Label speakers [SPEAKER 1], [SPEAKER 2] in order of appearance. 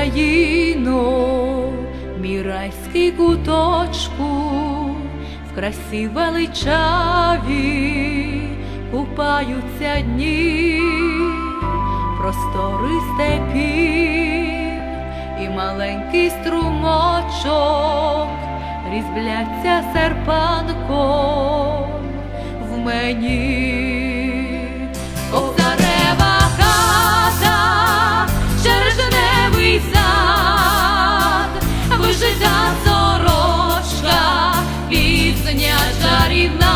[SPEAKER 1] Україно, мій райський куточку, в красі величаві купаються дні, простори степів і маленький струмочок, різбляться серпанком в мені. need love.